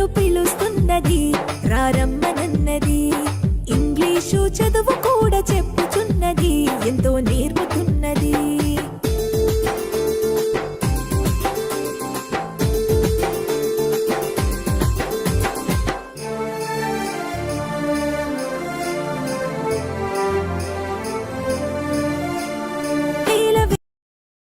నన్ను పిలుస్తున్నది రారమ్మనన్నది ఇంగ్లీషు చదువు కూడా చెప్పుచున్నది ఎంతో నేర్పుతున్నది.